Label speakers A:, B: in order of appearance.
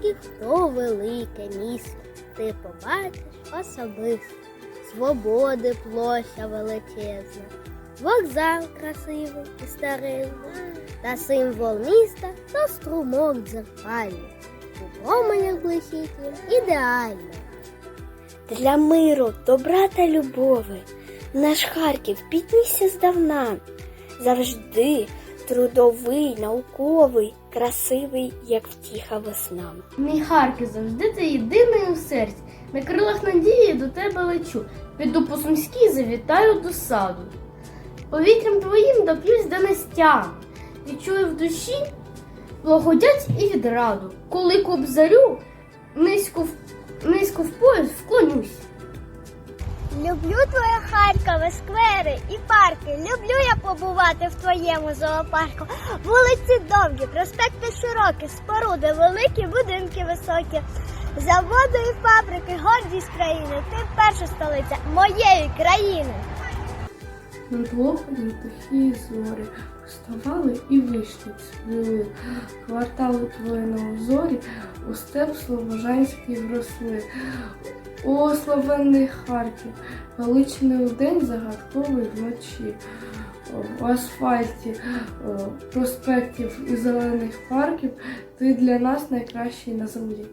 A: Харків то велике місто. Ти побачиш особисто. Свободи площа величезна, вокзал красивий і старинний, та символ міста то струмок дзеркальний. У променях блищить ідеально.
B: Для миру, добра та любові наш Харків піднісся здавна. Завжди трудовий, науковий, красивий, як втіха весна.
C: Мій Харків завжди ти єдиний у серці. На крилах надії до тебе лечу. Піду по сумській, завітаю до саду. Повітрям твоїм доп'юсь до нестями. Відчую в душі благодять і відраду. Коли кобзарю, низько в, низько в пояс вклонюсь.
D: Люблю твоє Харкове, сквери і парки. Люблю я побувати в твоєму зоопарку. Вулиці довгі, проспекти широкі, споруди великі, будинки високі. Заводи і фабрики, гордість країни. Ти перша столиця моєї країни.
E: Над лопані тихі зорі вставали і вийшли цвіли. Квартали твої на узорі у степ Слобожанський вросли. О, славенний Харків, величний день загадковий вночі. В асфальті проспектів і зелених парків ти для нас найкращий на землі.